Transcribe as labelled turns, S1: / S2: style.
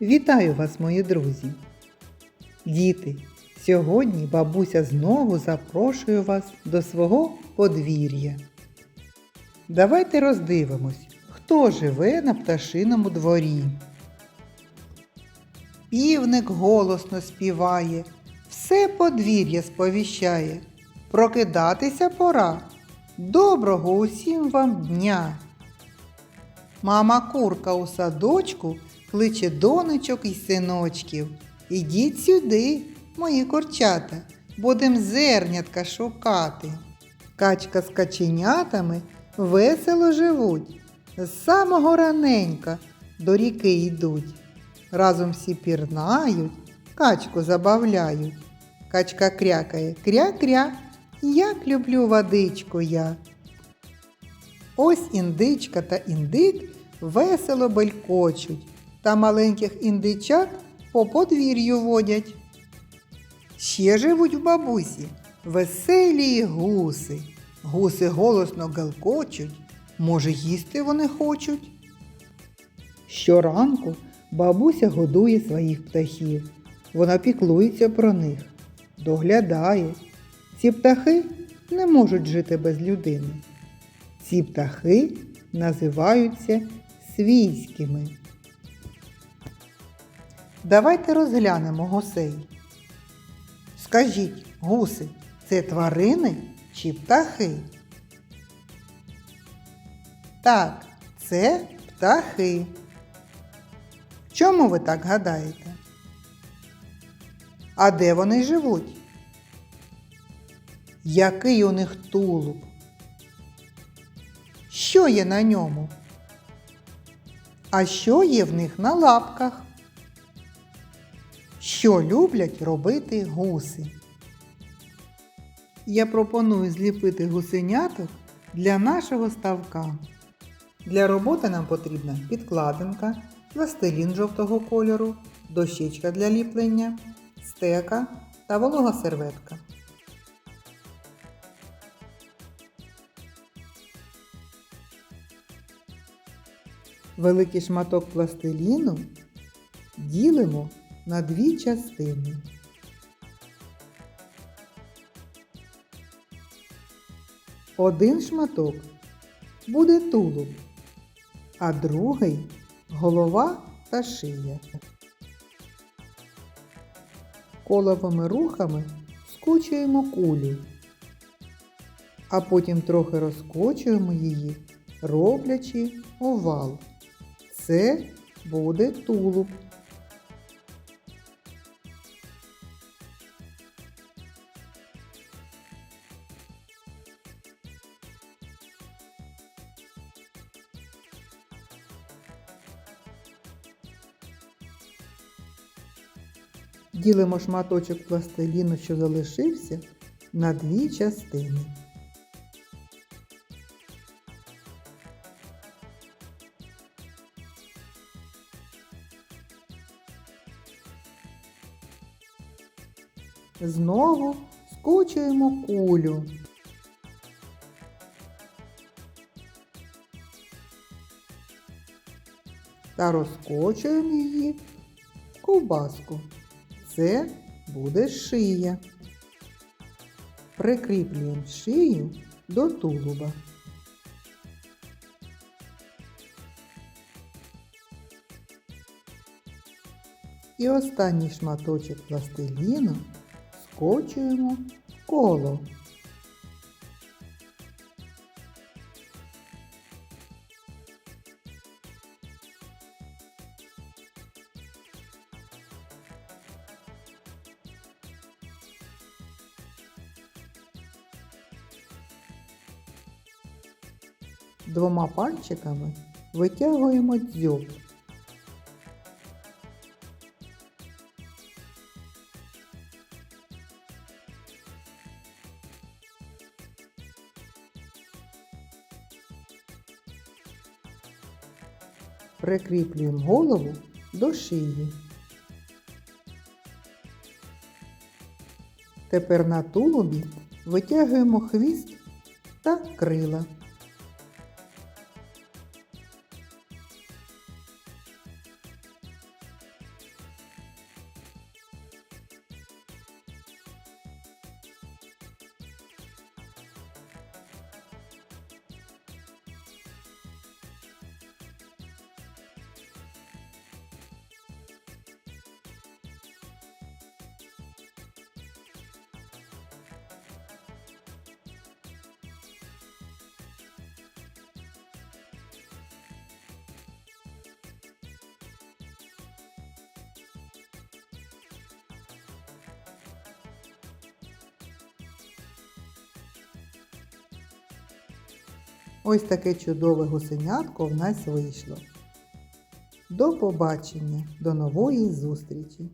S1: Вітаю вас, мої друзі! Діти, сьогодні бабуся знову запрошує вас до свого подвір'я. Давайте роздивимось, хто живе на пташиному дворі. Півник голосно співає, все подвір'я сповіщає. Прокидатися пора. Доброго усім вам дня! Мама курка у садочку кличе донечок і синочків. Ідіть сюди, мої курчата, будем зернятка шукати. Качка з каченятами весело живуть. З самого раненька до ріки йдуть. Разом всі пірнають, качку забавляють. Качка крякає кря-кря, як люблю водичку я. Ось індичка та індик весело белькочуть, та маленьких індичат по подвір'ю водять. Ще живуть в бабусі веселі гуси. Гуси голосно галкочуть, може, їсти вони хочуть. Щоранку бабуся годує своїх птахів. Вона піклується про них, доглядає. Ці птахи не можуть жити без людини. Ці птахи називаються свійськими. Давайте розглянемо гусей. Скажіть, гуси це тварини чи птахи? Так, це птахи. Чому ви так гадаєте? А де вони живуть? Який у них тулуб? Що є на ньому? А що є в них на лапках? Що люблять робити гуси? Я пропоную зліпити гусеняток для нашого ставка. Для роботи нам потрібна підкладинка, пластилін жовтого кольору, дощечка для ліплення, стека та волога серветка. Великий шматок пластиліну ділимо на дві частини. Один шматок буде тулуб, а другий голова та шия. Коловими рухами скочуємо кулю, а потім трохи розкочуємо її, роблячи овал. Це буде тулуб. Ділимо шматочок пластиліну, що залишився, на дві частини. Знову скочуємо кулю. Та розкочуємо її в ковбаску. Це буде шия. Прикріплюємо шию до тулуба. І останній шматочок пластиліну скочуємо коло. Двома пальчиками витягуємо дзьоб. Прикріплюємо голову до шиї. Тепер на тулубі витягуємо хвіст та крила. Ось таке чудове гусенятко в нас вийшло. До побачення, до нової зустрічі!